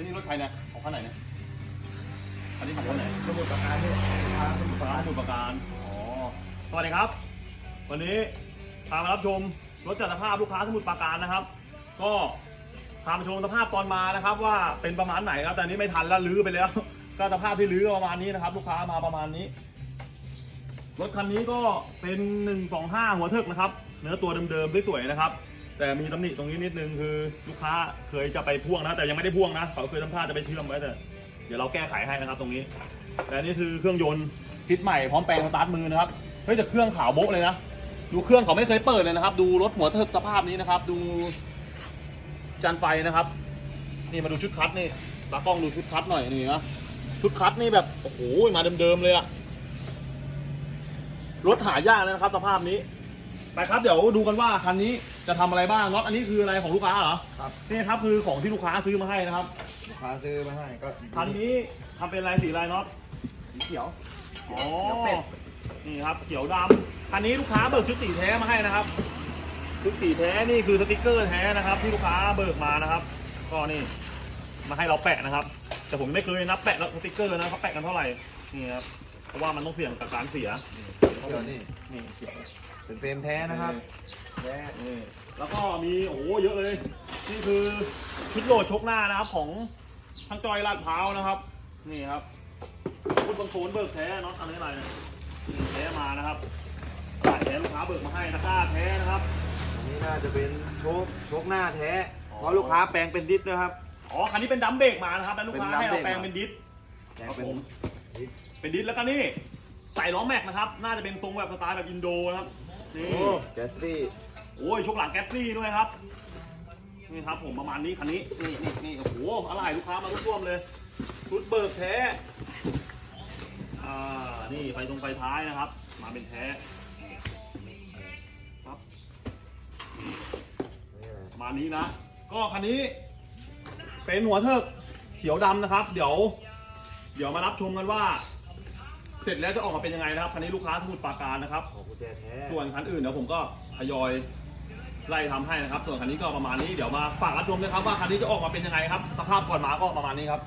อ้นี่รถใครเนี่ยของข้างไหนเนี่ยอันนี้ของคนไหนสมุดประการนี่ทางสมุดประร้าการนสมุทรปราการอ๋อสวัสดีครับ วันนี้พามารับชมรถจัดสภาพลูกค้าสมุทรปราการนะครับ ก็พามาชมสภาพตอนมานะครับ ว่าเป็นประมาณไหนครับแต่อันนี้ไม่ทันแล้วลื้อไปแล้ว ก็สภาพที่ลื้อก็ประมาณนี้นะครับ ลูกค้ามาประมาณนี้รถคันนี้ก็เป็น 125 หัวเถิกนะครับ เนื้อตัวเดิมๆสวยๆนะครับ แต่มีตำหนิตรงนี้นิดนึงคือลูกค้าเคยจะไปพ่วงนะ แต่ยังไม่ได้พ่วงนะเขาเคยทำท่าจะไปเชื่อมไว้แต่เดี๋ยวเราแก้ไขให้นะครับตรงนี้แต่นี่คือเครื่องยนต์คิดใหม่พร้อมแปลงสตาร์ทมือนะครับเฮ้ยแต่เครื่องขาวโบ๊ะเลยนะดูเครื่องเขาไม่เคยเปิดเลยนะครับ ดูรถหัวเถิกสภาพนี้นะครับ ดูจานไฟนะครับ นี่มาดูชุดคัดนี่ตากล้องดูชุดคัดหน่อยนี่นะชุดคัดนี่แบบโอ้โหมาเดิมๆเลยอะรถหายากเลยนะครับ สภาพนี้ไปครับเดี๋ยวดูกันว่าคันนี้ จะทำอะไรบ้างน็อตอันนี้คืออะไรของลูกค้าเหรอครับ นี่ครับคือของที่ลูกค้าซื้อมาให้นะครับลูกค้าซื้อมาให้ก็คันนี้ทำเป็นลายสีลายน็อตสีเขียวอ๋อเขียวเป็ดนี่ครับเขียวดำคันนี้ลูกค้าเบิกชุดสีแท้มาให้นะครับชุดสีแท้นี่คือสติกเกอร์แท้นะครับ ที่ลูกค้าเบิกมานะครับ ก็นี่มาให้เราแปะนะครับ แต่ผมไม่เคยนับแปะแล้วสติกเกอร์นะเขาแปะกันเท่าไหร่นี่ครับ เพราะว่ามันต้องเสี่ยงกับการเสียเขียวนี่นี่เขียวเป็นเฟรมแท้นะครับแท้นี่แล้วก็มีโอ้โหเยอะเลย นี่คือชุดโหลดชกหน้านะครับของทางจอยลาดพร้าวนะครับ นี่ครับพุทธบางโซนเบิกแท้เนาะอันนี้อะไรเนี่ยนี่แท้มานะครับสายแท้ลูกค้าเบิกมาให้ตะกร้าแท้นะครับอันนี้น่าจะเป็นโชคโชคหน้าแท้อ๋อเพราะลูกค้าแปลงเป็นดิสนะครับอ๋อคันนี้เป็นดัมเบรกมานะครับแล้วลูกค้าเป็นดัมให้เราเบรกแปลงเป็นดิสแปลงครับเป็นผมดิส เป็นดิสแล้วก็นี่ใส่ล้อแม็กนะครับ น่าจะเป็นทรงแบบสไตล์แบบอินโดนะครับนี่ โอ้แกสซี่โอ้ยชกหลังแก๊สซี่ด้วยครับ นี่ครับผมประมาณนี้คันนี้ นี่นี่นี่โอ้โหอะไรลูกค้ามาร่วมๆเลยชุดเบิกแท้ อ่า นี่ไฟตรงไฟท้ายนะครับ มาเป็นแท้ครับนี่แหละประมาณนี้นะ ก็คันนี้ เป็นหัวเทิกเขียวดำนะครับ เดี๋ยว เดี๋ยวมารับชมกันว่า เสร็จแล้วจะออกมาเป็นยังไงนะครับคันนี้ลูกค้าสมุทรปราการนะครับ ของกุญแจแท้ส่วนคันอื่นเดี๋ยวผมก็ทยอยไล่ทำให้นะครับ ส่วนคันนี้ก็ประมาณนี้เดี๋ยวมาฝากรับชมนะครับว่าคันนี้จะออกมาเป็นยังไงครับ สภาพก่อนมาก็ประมาณนี้ครับ